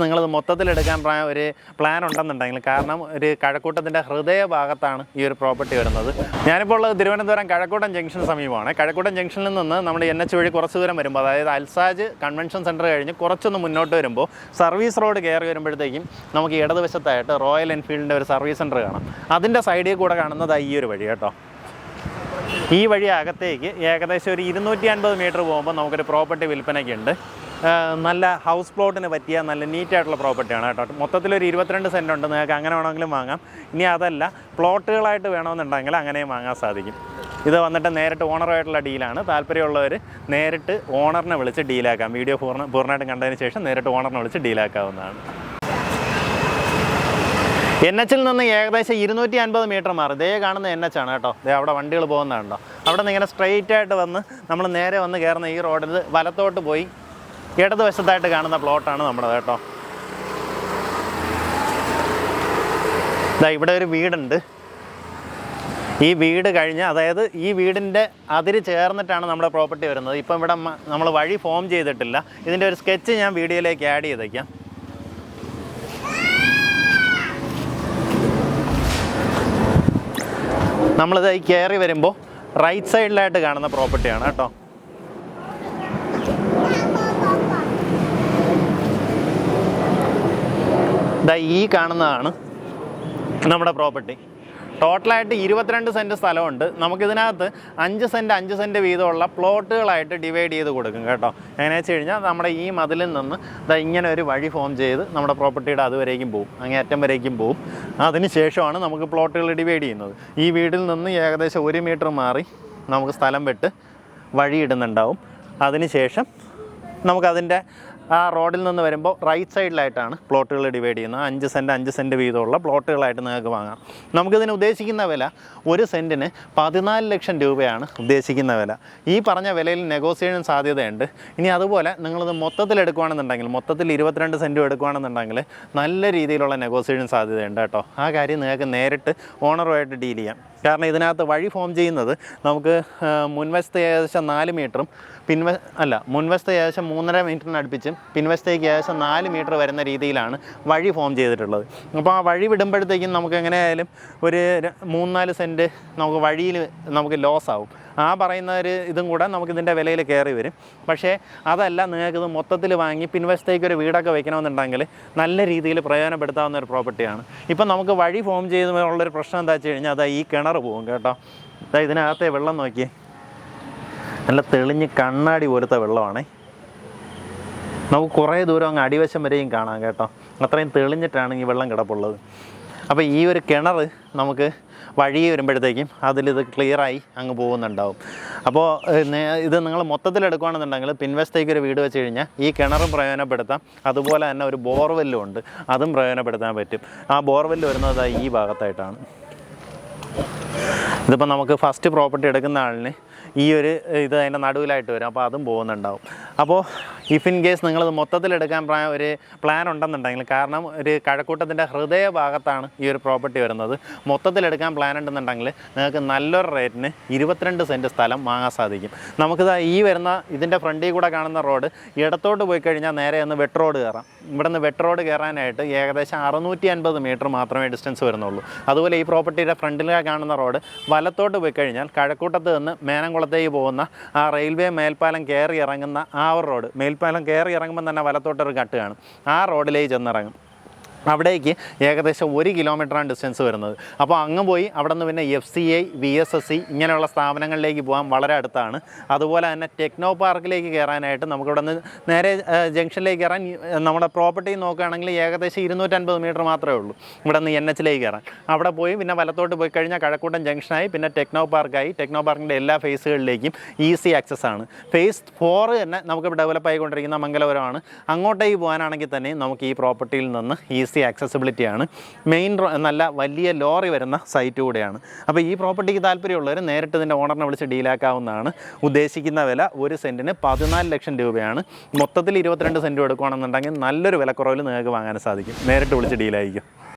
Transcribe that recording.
നിങ്ങളിത് പ്രാ- ഒരു പ്ലാൻ ഉണ്ടെന്നുണ്ടെങ്കിൽ കാരണം ഒരു കഴക്കൂട്ടത്തിന്റെ ഹൃദയഭാഗത്താണ് ഈ ഒരു പ്രോപ്പർട്ടി വരുന്നത്. ഞാനിപ്പോൾ ഉള്ളത് തിരുവനന്തപുരം കഴക്കൂട്ടം ജംഗ്ഷൻ സമീപമാണ്. കഴക്കൂട്ടം ജംഗ്ഷനിൽ നിന്ന് നമ്മൾ എൻ എച്ച് വഴി കുറച്ച് ദൂരം വരുമ്പോൾ അതായത് അൽസാജ് കൺവെൻഷൻ സെന്റർ കഴിഞ്ഞ് കുറച്ചൊന്ന് മുന്നോട്ട് വരുമ്പോൾ സർവീസ് റോഡ് കയറി വരുമ്പോഴത്തേക്കും നമുക്ക് ഇടതുവശത്തായിട്ട് റോയൽ എൻഫീൽഡിന്റെ ഒരു സർവീസ് സെന്റർ കാണാം. അതിന്റെ സൈഡിൽ കൂടെ കാണുന്നത് ഈ ഒരു വഴി കേട്ടോ. ഈ വഴി അകത്തേക്ക് ഏകദേശം ഒരു ഇരുന്നൂറ്റി അൻപത് മീറ്റർ പോകുമ്പോൾ നമുക്കൊരു പ്രോപ്പർട്ടി വിൽപ്പനയ്ക്കുണ്ട്. നല്ല ഹൗസ് പ്ലോട്ടിന് പറ്റിയ നല്ല നീറ്റായിട്ടുള്ള പ്രോപ്പർട്ടിയാണ് കേട്ടോ. മൊത്തത്തിലൊരു ഇരുപത്തിരണ്ട് സെന്റ് ഉണ്ട്. നിങ്ങൾക്ക് അങ്ങനെ വേണമെങ്കിലും വാങ്ങാം. ഇനി അതല്ല പ്ലോട്ടുകളായിട്ട് വേണമെന്നുണ്ടെങ്കിൽ അങ്ങനെയും വാങ്ങാൻ സാധിക്കും. ഇത് വന്നിട്ട് നേരിട്ട് ഓണറുമായിട്ടുള്ള ഡീലാണ് താല്പര്യമുള്ളവർ നേരിട്ട് ഓണറിനെ വിളിച്ച് ഡീലാക്കാം വീഡിയോ പൂർണ പൂർണമായിട്ടും കണ്ടതിന് ശേഷം നേരിട്ട് ഓണറിനെ വിളിച്ച് ഡീലാക്കാവുന്നതാണ് എൻ എച്ചിൽ നിന്ന് ഏകദേശം ഇരുന്നൂറ്റി അൻപത് മീറ്റർ മാറി. ദേ കാണുന്ന എൻ എച്ച് ആണ് കേട്ടോ. ദേ അവിടെ വണ്ടികൾ പോകുന്നതുണ്ടോ അവിടെ നിന്ന് ഇങ്ങനെ സ്ട്രെയിറ്റ് ആയിട്ട് വന്ന് നമ്മൾ നേരെ വന്ന് കയറുന്ന ഈ റോഡിൽ വലത്തോട്ട് പോയി ഇടതുവശത്തായിട്ട് കാണുന്ന പ്ലോട്ടാണ് നമ്മുടെ കേട്ടോ. ഇതാ ഇവിടെ ഒരു വീടുണ്ട്. ഈ വീട് കഴിഞ്ഞ് അതായത് ഈ വീടിന്റെ അതിര് ചേർന്നിട്ടാണ് നമ്മുടെ പ്രോപ്പർട്ടി വരുന്നത്. ഇപ്പം ഇവിടെ നമ്മൾ വഴി ഫോം ചെയ്തിട്ടില്ല. ഇതിന്റെ ഒരു സ്കെച്ച് ഞാൻ വീഡിയോയിലേക്ക് ആഡ് ചെയ്തേക്കാം. നമ്മളിത് കയറി വരുമ്പോൾ റൈറ്റ് സൈഡിലായിട്ട് കാണുന്ന പ്രോപ്പർട്ടിയാണ് കേട്ടോ. ദാ ഈ കാണുന്നതാണ് നമ്മുടെ പ്രോപ്പർട്ടി. ടോട്ടലായിട്ട് ഇരുപത്തിരണ്ട് സെന്റ് സ്ഥലമുണ്ട്. നമുക്കിതിനകത്ത് അഞ്ച് സെന്റ് അഞ്ച് സെന്റ് വീതമുള്ള പ്ലോട്ടുകളായിട്ട് ഡിവൈഡ് ചെയ്ത് കൊടുക്കും കേട്ടോ. എങ്ങനെ വെച്ച് കഴിഞ്ഞാൽ നമ്മുടെ ഈ മതിലിൽ നിന്ന് ഇതാ ഇങ്ങനെ ഒരു വഴി ഫോം ചെയ്ത് നമ്മുടെ പ്രോപ്പർട്ടിയുടെ അതുവരേക്കും പോവും. അങ്ങേ അറ്റം വരേക്കും പോവും. അതിന് ശേഷമാണ് നമുക്ക് പ്ലോട്ടുകൾ ഡിവൈഡ് ചെയ്യുന്നത്. ഈ വീടിൽ നിന്ന് ഏകദേശം ഒരു മീറ്റർ മാറി നമുക്ക് സ്ഥലം വെട്ട് വഴിയിടുന്നുണ്ടാവും. അതിന് ശേഷം നമുക്കതിന്റെ ആ റോഡിൽ നിന്ന് വരുമ്പോൾ റൈറ്റ് സൈഡിലായിട്ടാണ് പ്ലോട്ടുകൾ ഡിവൈഡ് ചെയ്യുന്നത്. അഞ്ച് സെന്റ് അഞ്ച് സെന്റ് വീതമുള്ള പ്ലോട്ടുകളായിട്ട് നിങ്ങൾക്ക് വാങ്ങാം. നമുക്കിതിന് ഉദ്ദേശിക്കുന്ന വില ഒരു സെന്റിന് പതിനാല് ലക്ഷം രൂപയാണ് ഉദ്ദേശിക്കുന്ന വില. ഈ പറഞ്ഞ വിലയിൽ നെഗോസിയേഷൻ സാധ്യതയുണ്ട്. ഇനി അതുപോലെ നിങ്ങളിത് മൊത്തത്തിൽ എടുക്കുകയാണെന്നുണ്ടെങ്കിൽ മൊത്തത്തിൽ ഇരുപത്തിരണ്ട് സെന്റും എടുക്കുകയാണെന്നുണ്ടെങ്കിൽ നല്ല രീതിയിലുള്ള നെഗോസിയേഷൻ സാധ്യതയുണ്ട് കേട്ടോ. ആ കാര്യം നിങ്ങൾക്ക് നേരിട്ട് ഓണറുമായിട്ട് ഡീൽ ചെയ്യാം. കാരണം ഇതിനകത്ത് വഴി ഫോം ചെയ്യുന്നത് നമുക്ക് മുൻവശത്ത് ഏകദേശം നാല് മീറ്ററും പിൻവ അല്ല മുൻവശത്ത് ഏകദേശം മൂന്നര മീറ്ററിന് അടുപ്പിച്ചും പിൻവശത്തേക്ക് ഏകദേശം നാല് മീറ്റർ വരുന്ന രീതിയിലാണ് വഴി ഫോം ചെയ്തിട്ടുള്ളത്. അപ്പോൾ ആ വഴി വിടുമ്പോഴത്തേക്കും നമുക്ക് എങ്ങനെയായാലും ഒരു മൂന്നാൽ സെന്റ് നമുക്ക് വഴിയിൽ നമുക്ക് ലോസ് ആവും. ആ പറയുന്ന ഒരു ഇതും കൂടെ നമുക്കിതിന്റെ വിലയിൽ കയറി വരും. പക്ഷേ അതല്ല നിങ്ങൾക്ക് ഇത് മൊത്തത്തിൽ വാങ്ങി പിൻവശത്തേക്ക് ഒരു വീടൊക്കെ വെക്കണമെന്നുണ്ടെങ്കിൽ നല്ല രീതിയിൽ പ്രയോജനപ്പെടുത്താവുന്ന ഒരു പ്രോപ്പർട്ടിയാണ്. ഇപ്പം നമുക്ക് വഴി ഫോം ചെയ്യുന്നതിനുള്ളൊരു പ്രശ്നം എന്താ വെച്ച് കഴിഞ്ഞാൽ അതാ ഈ കിണർ പോകും കേട്ടോ. അതാ ഇതിനകത്തെ വെള്ളം നോക്കിയേ. നല്ല തെളിഞ്ഞ് കണ്ണാടി പോലത്തെ വെള്ളമാണേ. നമുക്ക് കുറേ ദൂരം അങ്ങ് അടിവശം വരെയും കാണാം കേട്ടോ. അത്രയും തെളിഞ്ഞിട്ടാണ് ഈ വെള്ളം കിടപ്പുള്ളത്. അപ്പോൾ ഈ ഒരു കിണർ നമുക്ക് വഴി വരുമ്പോഴത്തേക്കും അതിലിത് ക്ലിയറായി അങ്ങ് പോകുന്നുണ്ടാവും. അപ്പോൾ ഇത് നിങ്ങൾ മൊത്തത്തിൽ എടുക്കുകയാണെന്നുണ്ടെങ്കിൽ പിൻവശത്തേക്ക് ഒരു വീട് വെച്ച് കഴിഞ്ഞാൽ ഈ കിണറും പ്രയോജനപ്പെടുത്താം. അതുപോലെ തന്നെ ഒരു ബോർവെല്ലും ഉണ്ട്. അതും പ്രയോജനപ്പെടുത്താൻ പറ്റും. ആ ബോർവെല്ല് വരുന്നത് ഈ ഭാഗത്തായിട്ടാണ്. ഇതിപ്പോൾ നമുക്ക് ഫസ്റ്റ് പ്രോപ്പർട്ടി എടുക്കുന്ന ആളിന് ഈ ഒരു ഇത് അതിന്റെ നടുവിലായിട്ട് വരും. അപ്പോൾ അതും പോകുന്നുണ്ടാവും. അപ്പോൾ ഇഫ് ഇൻ കേസ് നിങ്ങളത് മൊത്തത്തിലെടുക്കാൻ ഒരു പ്ലാൻ ഉണ്ടെന്നുണ്ടെങ്കിൽ കാരണം ഒരു കഴക്കൂട്ടത്തിന്റെ ഹൃദയ ഭാഗത്താണ് ഈ ഒരു പ്രോപ്പർട്ടി വരുന്നത്. മൊത്തത്തിലെടുക്കാൻ പ്ലാൻ ഉണ്ടെന്നുണ്ടെങ്കിൽ നിങ്ങൾക്ക് നല്ലൊരു റേറ്റിന് ഇരുപത്തിരണ്ട് സെന്റ് സ്ഥലം വാങ്ങാൻ സാധിക്കും. നമുക്കിത് ഈ വരുന്ന ഇതിന്റെ ഫ്രണ്ടിൽ കൂടെ കാണുന്ന റോഡ് ഇടത്തോട്ട് പോയി കഴിഞ്ഞാൽ നേരെ ഒന്ന് വെട്ട് റോഡ് കയറാം. ഇവിടെ നിന്ന് വെട്ട് റോഡ് കയറാനായിട്ട് ഏകദേശം അറുന്നൂറ്റി അൻപത് മീറ്റർ മാത്രമേ ഡിസ്റ്റൻസ് വരുന്നുള്ളൂ. അതുപോലെ ഈ പ്രോപ്പർട്ടിയുടെ ഫ്രണ്ടിൽ കാണുന്ന റോഡ് വലത്തോട്ട് പോയി കഴിഞ്ഞാൽ കഴക്കൂട്ടത്ത് നിന്ന് മേനംകുളത്തേക്ക് പോകുന്ന ആ റെയിൽവേ മേൽപ്പാലം കയറി ഇറങ്ങുന്ന ആ ഒരു റോഡ് മേൽപ്പാലം കയറി ഇറങ്ങുമ്പോൾ തന്നെ വലത്തോട്ടൊരു കട്ട് കാണും. ആ റോഡിലേക്ക് ചെന്നിറങ്ങും. അവിടേക്ക് ഏകദേശം ഒരു കിലോമീറ്ററാണ് ഡിസ്റ്റൻസ് വരുന്നത്. അപ്പോൾ അങ്ങ് പോയി അവിടെ നിന്ന് പിന്നെ F C I V S S C ഇങ്ങനെയുള്ള സ്ഥാപനങ്ങളിലേക്ക് പോകാൻ വളരെ അടുത്താണ്. അതുപോലെ തന്നെ ടെക്നോ പാർക്കിലേക്ക് കയറാനായിട്ട് നമുക്കിവിടെ നിന്ന് നേരെ ജംഗ്ഷനിലേക്ക് കയറാൻ നമ്മുടെ പ്രോപ്പർട്ടി നോക്കുകയാണെങ്കിൽ ഏകദേശം ഇരുന്നൂറ്റൻപത് മീറ്റർ മാത്രമേ ഉള്ളൂ ഇവിടെ നിന്ന് എൻ എച്ചിലേക്ക് കയറാൻ. അവിടെ പോയി പിന്നെ വലത്തോട്ട് പോയി കഴിഞ്ഞാൽ കഴക്കൂട്ടം ജംഗ്ഷനായി പിന്നെ ടെക്നോ പാർക്കായി ടെക്നോ പാർക്കിന്റെ എല്ലാ ഫേസുകളിലേക്കും ഈസി ആക്സസ് ആണ്. ഫേസ് ഫോർ തന്നെ നമുക്ക് ഡെവലപ്പ് ആയിക്കൊണ്ടിരിക്കുന്ന മംഗലപുരമാണ്. അങ്ങോട്ടേക്ക് പോകാനാണെങ്കിൽ തന്നെ നമുക്ക് ഈ പ്രോപ്പർട്ടിയിൽ നിന്ന് ഈസി ആക്സസിബിലിറ്റി ആണ് മെയിൻ നല്ല വലിയ ലോറി വരുന്ന സൈറ്റ് കൂടെയാണ്. അപ്പോൾ ഈ പ്രോപ്പർട്ടിക്ക് താല്പര്യമുള്ളവർ നേരിട്ട് ഇതിന്റെ ഓണറിനെ വിളിച്ച് ഡീലാക്കാവുന്നതാണ്. ഉദ്ദേശിക്കുന്ന വില ഒരു സെന്റിന് പതിനാല് ലക്ഷം രൂപയാണ്. മൊത്തത്തിൽ ഇരുപത്തിരണ്ട് സെന്റ് എടുക്കുകയാണെന്നുണ്ടെങ്കിൽ നല്ലൊരു വിലക്കുറവിൽ നിങ്ങൾക്ക് വാങ്ങാൻ സാധിക്കും. നേരിട്ട് വിളിച്ച് ഡീലായിരിക്കും.